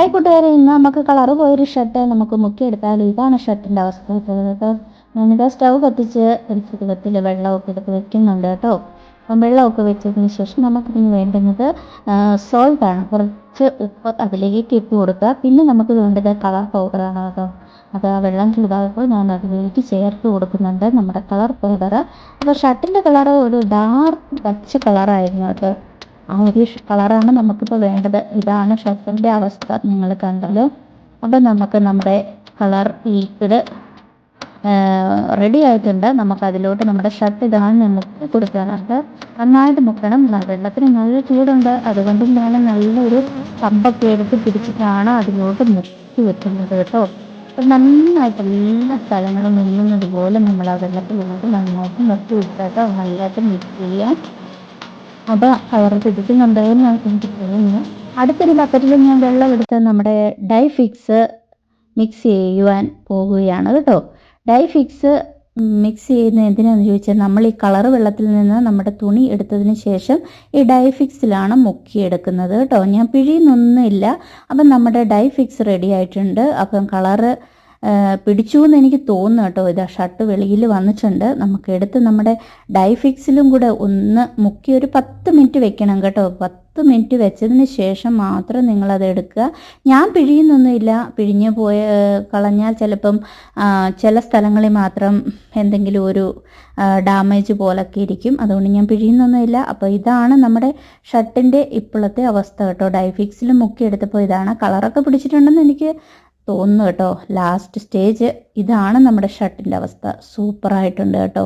Hi കൂട്ടുകാരെ ഇന്ന് നമുക്ക് കളറ് പോയൊരു ഷർട്ട് നമുക്ക് മുക്കിയെടുത്താൽ ഇതാണ് ഷർട്ടിന്റെ അവസ്ഥ. സ്റ്റവ് സ്റ്റൗ കത്തിച്ച് ഒരു ചുരുക്കത്തിൽ വെള്ളമൊക്കെ ഇതൊക്കെ വെക്കുന്നുണ്ട് കേട്ടോ. അപ്പം വെള്ളമൊക്കെ വെച്ചതിന് ശേഷം നമുക്കിതിന് വേണ്ടുന്നത് സോൾട്ടാണ് കുറച്ച് ഉപ്പ് അതിലേക്ക് ഇട്ട് കൊടുക്കുക. പിന്നെ നമുക്ക് വേണ്ടത് കളർ പൗഡറാണ് കേട്ടോ. അത് ആ വെള്ളം ചൂടാകുമ്പോൾ ഞാൻ അതിലേക്ക് ചേർത്ത് കൊടുക്കുന്നുണ്ട് നമ്മുടെ കളർ പൗഡർ അപ്പോൾ ഷർട്ടിന്റെ കളർ ഒരു ഡാർക്ക് പച്ച കളറായിരുന്നു കേട്ടോ. ആ ഒരു കളറാണ് നമുക്കിപ്പോൾ വേണ്ടത്. ഇതാണ് ഷർട്ടിന്റെ അവസ്ഥ. നിങ്ങൾ കണ്ടല്ലോ. അപ്പോൾ നമുക്ക് നമ്മുടെ കളർ ലിക്വിഡ് റെഡി ആയിട്ടുണ്ട്. നമുക്ക് അതിലോട്ട് നമ്മുടെ ഷർട്ട് ഇതാണ് നമുക്ക് കൊടുക്കാനുണ്ട് നന്നായിട്ട് മുക്കണം. വെള്ളത്തിന് നല്ല ചൂടുണ്ട്. അതുകൊണ്ട് ഞാൻ നല്ലൊരു കമ്പൊക്കെ എടുത്ത് പിടിച്ചിട്ടാണ് അതിലോട്ട് മുക്കി വെക്കുന്നത് കേട്ടോ. അപ്പം നന്നായിട്ട് എല്ലാ സ്ഥലങ്ങളും നിന്നുന്നത് പോലെ നമ്മൾ ആ വെള്ളത്തിലോട്ട് നന്നായിട്ട് നിർത്തി വിട്ടിട്ടോ. നല്ലതായിട്ട് മിക്സ് ചെയ്യാൻ അപ്പോൾ കളർ പിടിക്കുന്നുണ്ടെന്ന് എനിക്ക് തോന്നുന്നു. അടുത്തൊരു ബക്കറ്റിൽ ഞാൻ വെള്ളം എടുത്ത് നമ്മുടെ ഡൈ ഫിക്സ് മിക്സ് ചെയ്യുവാൻ പോകുകയാണ് കേട്ടോ. ഡൈ ഫിക്സ് മിക്സ് ചെയ്യുന്ന എന്തിനാന്ന് ചോദിച്ചാൽ നമ്മൾ ഈ കളർ വെള്ളത്തിൽ നിന്ന് നമ്മുടെ തുണി എടുത്തതിന് ശേഷം ഈ ഡൈ ഫിക്സിലാണ് മുക്കിയെടുക്കുന്നത് കേട്ടോ. ഞാൻ പിഴിയുന്നൊന്നുമില്ല. അപ്പം നമ്മുടെ ഡൈ ഫിക്സ് റെഡി ആയിട്ടുണ്ട്. അപ്പം കളറ് പിടിച്ചു എന്ന് എനിക്ക് തോന്നുന്നു കേട്ടോ. ഇതാ ഷർട്ട് വെളിയിൽ വന്നിട്ടുണ്ട്. നമുക്ക് എടുത്ത് നമ്മുടെ ഡൈഫിക്സിലും കൂടെ ഒന്ന് മുക്കി ഒരു പത്ത് മിനിറ്റ് വെക്കണം കേട്ടോ. പത്ത് മിനിറ്റ് വെച്ചതിന് ശേഷം മാത്രം നിങ്ങളത് എടുക്കുക. ഞാൻ പിഴിയുന്നൊന്നുമില്ല. പിഴിഞ്ഞ് പോയ കളഞ്ഞാൽ ചിലപ്പം ചില സ്ഥലങ്ങളിൽ മാത്രം എന്തെങ്കിലും ഒരു ഡാമേജ് പോലൊക്കെ ഇരിക്കും. അതുകൊണ്ട് ഞാൻ പിഴിയുന്നൊന്നുമില്ല. അപ്പോൾ ഇതാണ് നമ്മുടെ ഷർട്ടിന്റെ ഇപ്പോഴത്തെ അവസ്ഥ കേട്ടോ. ഡൈഫിക്സിലും മുക്കി എടുത്തപ്പോൾ ഇതാണ്. കളറൊക്കെ പിടിച്ചിട്ടുണ്ടെന്ന് എനിക്ക് തോന്നുന്നു കേട്ടോ. ലാസ്റ്റ് സ്റ്റേജ് ഇതാണ് നമ്മുടെ ഷർട്ടിന്റെ അവസ്ഥ. സൂപ്പറായിട്ടുണ്ട് കേട്ടോ.